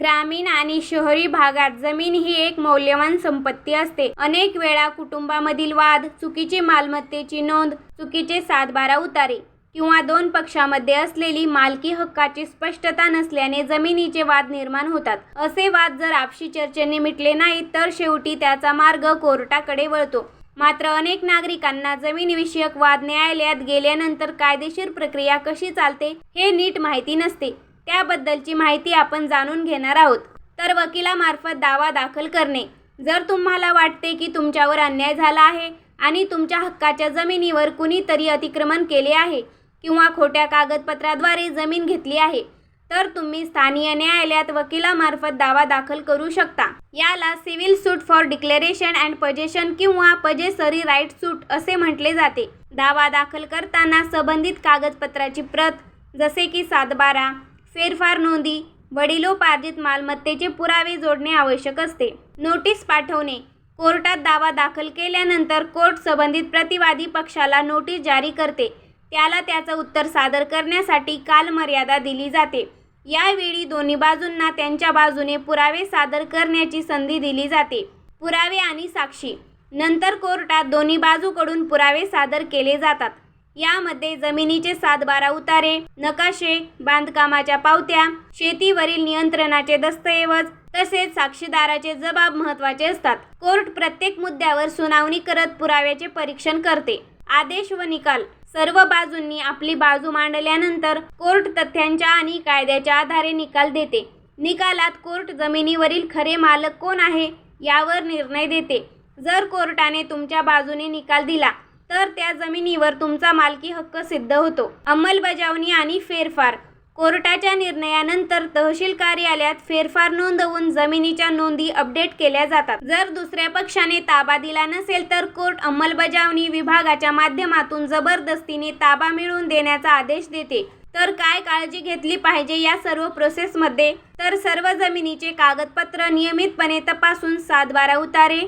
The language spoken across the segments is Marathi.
ग्रामीण आणि शहरी भागात जमीन ही एक मौल्यवान संपत्ती असते. अनेक वेळा कुटुंबामधील वाद चुकीची मालमत्तेची नोंद चुकीचे सातबारा उतारे किंवा दोन पक्षामध्ये असलेली मालकी हक्काची स्पष्टता नसल्याने जमिनीचे वाद निर्माण होतात. असे वाद जर आपशी चर्चेने मिटले नाहीत तर शेवटी त्याचा मार्ग कोर्टाकडे वळतो. मात्र अनेक नागरिकांना जमीनविषयक वाद न्यायालयात गेल्यानंतर कायदेशीर प्रक्रिया कशी चालते हे नीट माहिती नसते. त्याबद्दलची माहिती आपण जाणून घेणार आहोत. तर वकिलामार्फत दावा दाखल करणे. जर तुम्हाला वाटते की तुमच्यावर अन्याय झाला आहे आणि तुमच्या हक्काच्या जमिनीवर कुणीतरी अतिक्रमण केले आहे किंवा खोट्या कागदपत्राद्वारे जमीन घेतली आहे तर तुम्ही स्थानीय न्यायालयात वकिलामार्फत दावा दाखल करू शकता. याला civil suit for declaration and possession किंवा पजेसरी राईट सूट असे म्हटले जाते. दावा दाखल करताना संबंधित कागदपत्राची प्रत जसे की सातबारा फेरफार नोंदी वडिलोपार्जित मालमत्तेचे पुरावे जोडणे आवश्यक असते. नोटीस पाठवणे कोर्टात दावा दाखल केल्यानंतर कोर्ट संबंधित प्रतिवादी पक्षाला नोटीस जारी करते. त्याला त्याचं उत्तर सादर करण्यासाठी कालमर्यादा दिली जाते. यावेळी दोन्ही बाजूंना त्यांच्या बाजूने पुरावे सादर करण्याची संधी दिली जाते. पुरावे आणि साक्षी. नंतर कोर्टात दोन्ही बाजूकडून पुरावे सादर केले जातात. यामध्ये जमिनीचे सातबारा उतारे नकाशे बांधकामाच्या पावत्या शेतीवरील नियंत्रणाचे दस्तऐवज तसेच साक्षीदाराचे जबाब महत्त्वाचे असतात. कोर्ट प्रत्येक मुद्द्यावर सुनावणी करत पुराव्याचे परीक्षण करते. आदेश व निकाल. सर्व बाजूंनी आपली बाजू मांडल्यानंतर कोर्ट तथ्यांच्या आणि कायद्याच्या आधारे निकाल देते. निकालात कोर्ट जमिनीवरील खरे मालक कोण आहे यावर निर्णय देते. जर कोर्टाने तुमच्या बाजूने निकाल दिला तर त्या जमिनीवर तुमचा मालकी हक्क सिद्ध होतो. अंमलबजावणी आणि फेरफार. कोर्टाच्या निर्णयानंतर तहसील कार्यालयात फेरफार नोंदवून जमिनीच्या नोंदी अपडेट केल्या जातात. जर दुसऱ्या पक्षाने ताबा दिला नसेल तर कोर्ट अंमलबजावणी विभागाच्या माध्यमातून जबरदस्तीने ताबा मिळवून देण्याचा आदेश देते. तर काय काळजी घेतली पाहिजे या सर्व प्रोसेसमध्ये तर सर्व जमिनीचे कागदपत्र नियमितपणे तपासून सातबारा उतारे.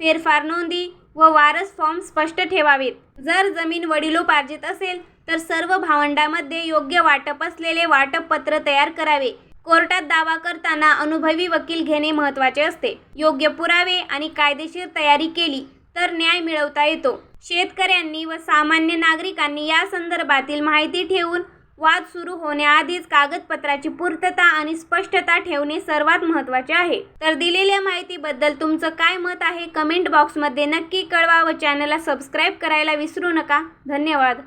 फेरफार नोंदी. व वारस फॉर्म स्पष्ट ठेवावेत. जर जमीन वडिलोपार्जित असेल तर सर्व भावंडामध्ये योग्य वाटप असलेले वाटप पत्र तयार करावे. कोर्टात दावा करताना अनुभवी वकील घेणे महत्त्वाचे असते. योग्य पुरावे आणि कायदेशीर तयारी केली तर न्याय मिळवता येतो. शेतकऱ्यांनी व सामान्य नागरिकांनी या संदर्भातील माहिती ठेवून वाद सुरू होण्याआधीच कागदपत्राची पूर्तता आणि स्पष्टता ठेवणे सर्वात महत्त्वाचे आहे. तर दिलेल्या माहितीबद्दल तुमचं काय मत आहे? कमेंट बॉक्समध्ये नक्की कळवा व चॅनलला सबस्क्राईब करायला विसरू नका. धन्यवाद.